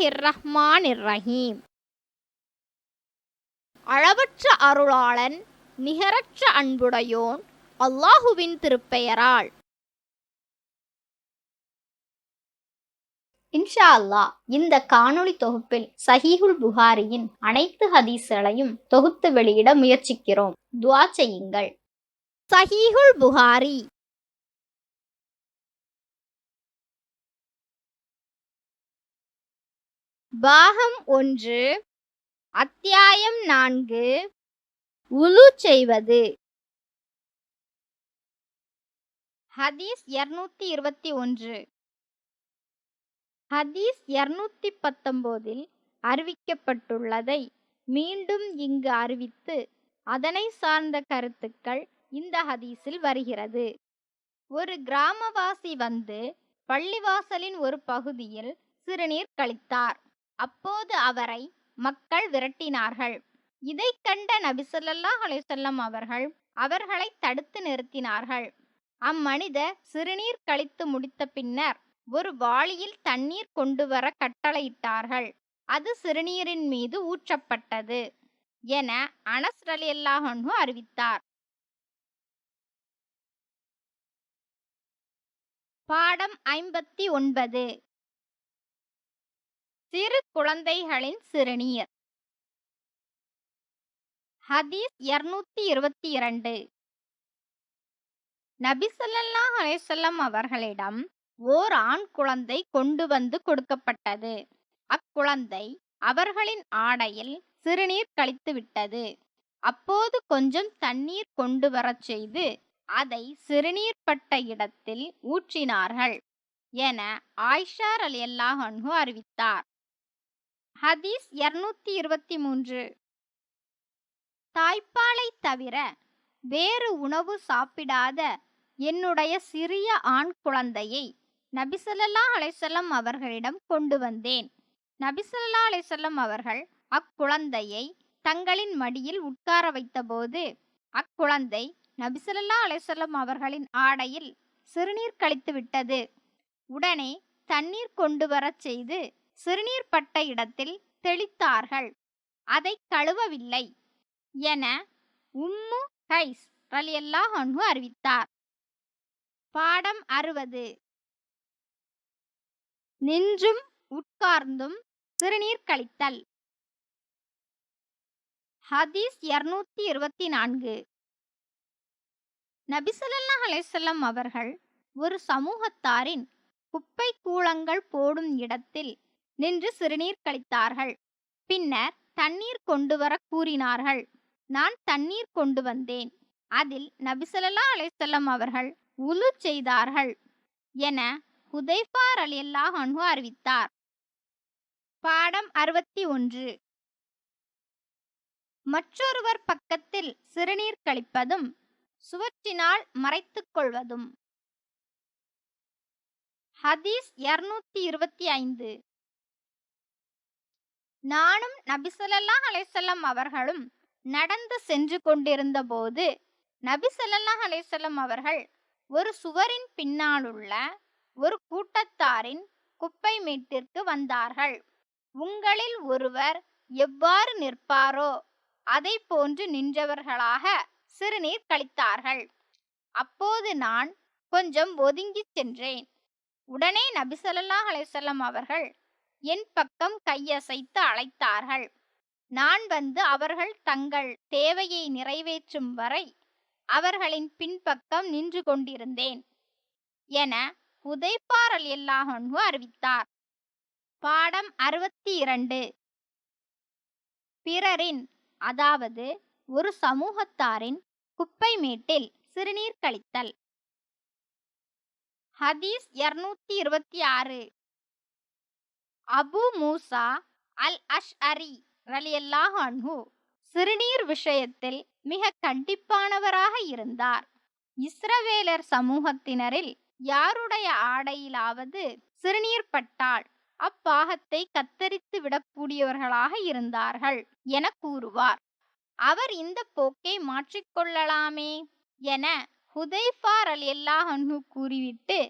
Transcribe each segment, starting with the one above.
பிஸ்மில்லாஹிர் ரஹ்மானிர் ரஹீம் அளவற்ற அருளாளன் நிகரற்ற அன்புடையோன் அல்லாஹுவின் திருப்பெயரால். இன்ஷா அல்லா இந்த காணொளி தொகுப்பில் சஹீஹுல் புகாரியின் அனைத்து ஹதீஸ்களையும் தொகுத்து வெளியிட முயற்சிக்கிறோம். துவா செய்யுங்கள். சஹீஹுல் புகாரி. பாகம் ஒன்று அத்தியாயம் நான்கு உலு செய்வது. ஹதீஸ் இருநூத்தி இருபத்தி ஒன்று. ஹதீஸ் இருநூத்தி பத்தொன்பதில் அறிவிக்கப்பட்டுள்ளதை மீண்டும் இங்கு அறிவித்து அதனை சார்ந்த கருத்துக்கள் இந்த ஹதீஸில் வருகிறது. ஒரு கிராமவாசி வந்து பள்ளிவாசலின் ஒரு பகுதியில் சிறுநீர் கழித்தார். அப்போது அவரை மக்கள் விரட்டினார்கள். இதை கண்ட நபிசல்லாஹ் அலைசல்லம் அவர்கள் அவர்களை தடுத்து நிறுத்தினார்கள். அம்மனிதர் சிறுநீர் கழித்து முடித்த பின்னர் ஒரு வாளியில் தண்ணீர் கொண்டு வர கட்டளையிட்டார்கள். அது சிறுநீரின் மீது ஊற்றப்பட்டது என அனஸ் ரலியல்லாஹு அறிவித்தார். பாடம் ஐம்பத்தி ஒன்பது. சிறு குழந்தைகளின் சிறுநீர். ஹதீஸ் இருநூத்தி இருபத்தி இரண்டு. நபி ஸல்லல்லாஹு அவர்களிடம் ஓர் ஆண் குழந்தை கொண்டு வந்து கொடுக்கப்பட்டது. அக்குழந்தை அவர்களின் ஆடையில் சிறுநீர் கழித்து விட்டது. அப்போது கொஞ்சம் தண்ணீர் கொண்டு வரச் செய்து அதை சிறுநீர் பட்ட இடத்தில் ஊற்றினார்கள் என ஆயிஷார் ரலியல்லாஹு அறிவித்தார். ஹதீஸ் இருநூத்தி இருபத்தி மூன்று. தாய்ப்பாலை தவிர வேறு உணவு சாப்பிடாத என்னுடைய சிறிய ஆண் குழந்தையை நபிசல்லா அலைசல்லம் அவர்களிடம் கொண்டு வந்தேன். நபிசல்லா அலைசல்லம் அவர்கள் அக்குழந்தையை தங்களின் மடியில் உட்கார வைத்தபோது அக்குழந்தை நபிசல்லா அலைசல்லம் அவர்களின் ஆடையில் சிறுநீர் கழித்து விட்டது உடனே தண்ணீர் கொண்டு வரச் செய்து சிறுநீர் பட்ட இடத்தில் தெளித்தார்கள். அதை கழுவவில்லை. என உம்மு ஹைஸ் ரலியல்லாஹ் அன்ஹு அறிவித்தார். பாடம் அறுபது. நின்றும் உட்கார்ந்தும் சிறுநீர் கழித்தல். ஹதீஸ் இருநூத்தி இருபத்தி நான்கு நபிசல்லா அலைசல்லம் அவர்கள் ஒரு சமூகத்தாரின் குப்பை கூளங்கள் போடும் இடத்தில் நின்று சிறுநீர் கழித்தார்கள். பின்னர் தண்ணீர் கொண்டு வர கூறினார்கள் நான் தண்ணீர் கொண்டு வந்தேன். அதில் நபிசல்லா அலைசல்லம் அவர்கள் உலு செய்தார்கள் என ஹுதைஃபார் அலியல்லாஹ் அன்ஹு அறிவித்தார். பாடம் அறுபத்தி ஒன்று. மற்றொருவர் பக்கத்தில் சிறுநீர் கழிப்பதும் சுவற்றினால் மறைத்துக் கொள்வதும். ஹதீஸ் இருநூத்தி இருபத்தி ஐந்து. நானும் நபிசல்லாஹ் அலைசல்லம் அவர்களும் நடந்து சென்று கொண்டிருந்த போது நபிசல்லாஹ் அலைசல்லம் அவர்கள் ஒரு சுவரின் பின்னாலுள்ள ஒரு கூட்டத்தாரின் குப்பை மீட்டிற்கு வந்தார்கள். உங்களில் ஒருவர் எவ்வாறு நிற்பாரோ அதை போன்று நின்றவர்களாக சிறுநீர் கழித்தார்கள். அப்போது நான் கொஞ்சம் ஒதுங்கிச் சென்றேன். உடனே நபிசல்லாஹ் அலைசல்லம் அவர்கள் என் பக்கம் கையசைத்து அழைத்தார்கள். நான் வந்து அவர்கள் தங்கள் தேவையை நிறைவேற்றும் வரை அவர்களின் பின்பக்கம் நின்று கொண்டிருந்தேன் என உதைப்பார் அல் அறிவித்தார். பாடம் அறுபத்தி இரண்டு பிறரின் அதாவது ஒரு சமூகத்தாரின் குப்பை மேட்டில் சிறுநீர் கழித்தல். ஹதீஸ் இருநூத்தி இருபத்தி ஆறு. அபு மூசா அல் அஷ் அரி ரலியல்லாஹு அன்ஹு சிறுநீர் விஷயத்தில் மிக கண்டிப்பானவராக இருந்தார். இஸ்ரவேலர் சமூகத்தினரில் யாருடைய ஆடையிலாவது சிறுநீர் பட்டால் அப்பாகத்தை கத்தரித்து விடக்கூடியவர்களாக இருந்தார்கள் என கூறுவார். அவர் இந்த போக்கை மாற்றிக்கொள்ளலாமே என ஹுதைஃபார் அல் அல்லாஹன்ஹு கூறிவிட்டு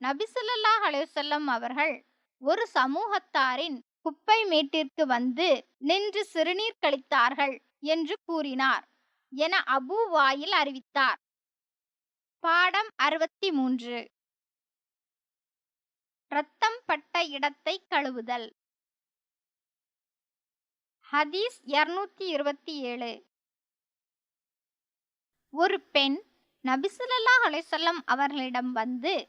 நபிசல்லாஹ் அலைவசல்லம் அவர்கள் ஒரு சமூகத்தாரின் குப்பை மேட்டிற்கு வந்து நின்று சிறுநீர் கழித்தார்கள் என்று கூறினார் என அபு வாயில் அறிவித்தார். பாடம் அறுபத்தி மூன்று ரத்தம் பட்ட இடத்தை கழுவுதல். ஹதீஸ் இருநூத்தி இருபத்தி ஏழு. ஒரு பெண் நபிசுல்லா அலைசல்லம் அவர்களிடம் வந்து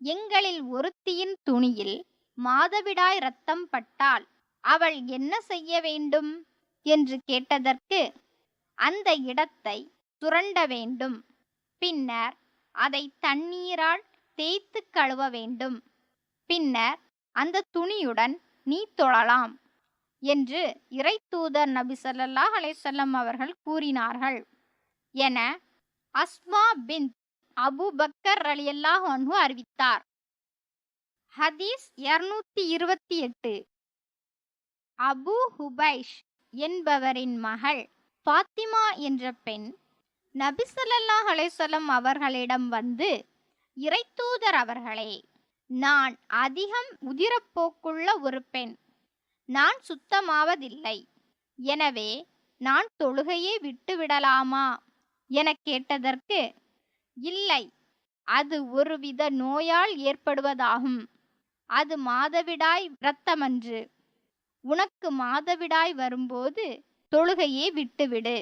எங்களில் ஒருத்தியின் துணியில் மாதவிடாய் ரத்தம் பட்டால் அவள் என்ன செய்ய வேண்டும்? என்று கேட்டதற்கு அந்த இடத்தை சுரண்ட வேண்டும். பின்னர் அதை தண்ணீரால் தேய்த்து கழுவ வேண்டும். பின்னர் அந்த துணியுடன் நீ தொழலாம் என்று இறை தூதர் நபி சல்லாஹ் அலைசல்லம் அவர்கள் கூறினார்கள். என அஸ்மா பின் அபு பக்கர் அலியல்லாஹ் அன்ஹு அறிவித்தார். ஹதீஸ் இருநூத்தி இருபத்தி எட்டு. அபு ஹுபைஷ் என்பவரின் மகள் பாத்திமா என்ற பெண் நபி ஸல்லல்லாஹு அவர்களிடம் வந்து இறைத்தூதர் அவர்களே நான் அதிகம் உதிரப்போக்குள்ள ஒரு பெண். நான் சுத்தமாவதில்லை. எனவே நான் தொழுகையை விட்டுவிடலாமா என கேட்டதற்கு இல்லை. அது ஒருவித நோயால் ஏற்படுவதாகும். அது மாதவிடாய் இரத்தமன்று. உனக்கு மாதவிடாய் வரும்போது தொழுகையை விட்டுவிடு.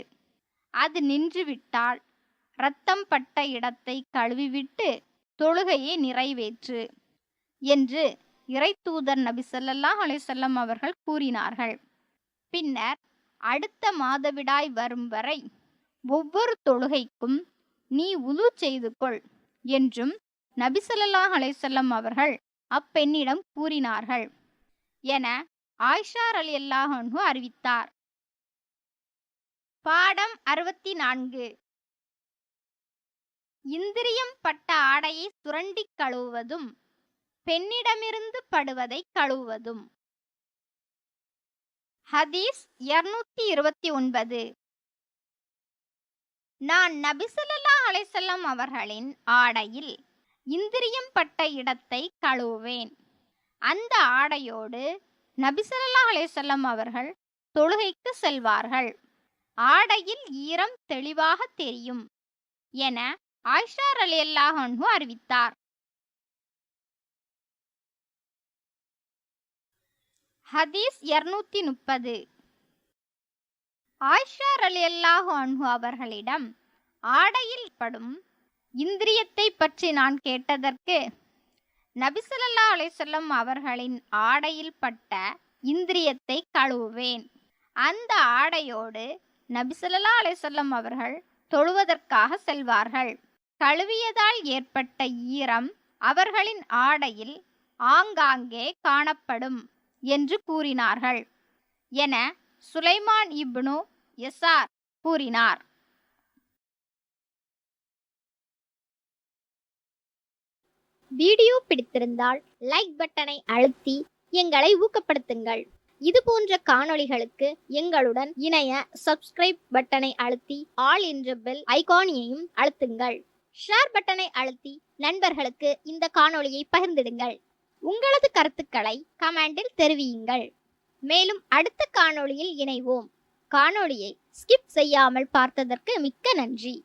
அது நின்றுவிட்டால் இரத்தம் பட்ட இடத்தை கழுவிவிட்டு தொழுகையை நிறைவேற்று என்று இறைத்தூதர் நபி சொல்லல்லாஹ் அலைஹி அவர்கள் கூறினார்கள். பின்னர் அடுத்த மாதவிடாய் வரும் வரை ஒவ்வொரு தொழுகைக்கும் நீ உது செய்து கொள் என்றும் நபி ஸல்லல்லாஹு அலைஹி அவர்கள் அப்பெண்ணிடம் கூறினார்கள். என ஆயிஷா அலி அல்லாஹு அறிவித்தார். பாடம் அறுபத்தி நான்கு இந்திரியம் பட்ட ஆடையை சுரண்டி கழுவுவதும் பெண்ணிடமிருந்து படுவதை கழுவுவதும். ஹதீஸ் இருநூத்தி இருபத்தி ஒன்பது நான் நபிசல்லா அலைசல்லம் அவர்களின் ஆடையில் இந்திரியம் பட்ட இடத்தை கழுவுவேன். அந்த ஆடையோடு நபிசல்லா அலேசல்லம் அவர்கள் தொழுகைக்கு செல்வார்கள். ஆடையில் ஈரம் தெளிவாக தெரியும் என ஆயிஷா அலி அல்லாஹன்ஹு அறிவித்தார். ஹதீஸ் இருநூத்தி முப்பது. ஆயிஷா ரலியல்லாஹு அன்ஹு அவர்களிடம் ஆடையில் படும் இந்திரியத்தை பற்றி நான் கேட்டதற்கு நபிசல்லா அலைசல்லம் அவர்களின் ஆடையில் பட்ட இந்திரியத்தை கழுவுவேன். அந்த ஆடையோடு நபிசல்லா அலைசல்லம் அவர்கள் தொழுவதற்காக செல்வார்கள். கழுவியதால் ஏற்பட்ட ஈரம் அவர்களின் ஆடையில் ஆங்காங்கே காணப்படும் என்று கூறினார்கள். என சுலைமான் இப்னு எசார் கூறினார். வீடியோ பிடித்திருந்தால் லைக் பட்டனை அழுத்தி எங்களை ஊக்கப்படுத்துங்கள். இது போன்ற காணொளிகளுக்கு எங்களுடன் இணைய சப்ஸ்கிரைப் பட்டனை அழுத்தி ஆல் என்ற பெல் ஐகானியையும் அழுத்துங்கள். ஷேர் பட்டனை அழுத்தி நண்பர்களுக்கு இந்த காணொளியை பகிர்ந்திடுங்கள். உங்களது கருத்துக்களை கமெண்டில் தெரிவியுங்கள். மேலும் அடுத்த காணொளியில் இணைவோம். காணொளியை ஸ்கிப் செய்யாமல் பார்த்ததற்கு மிக்க நன்றி.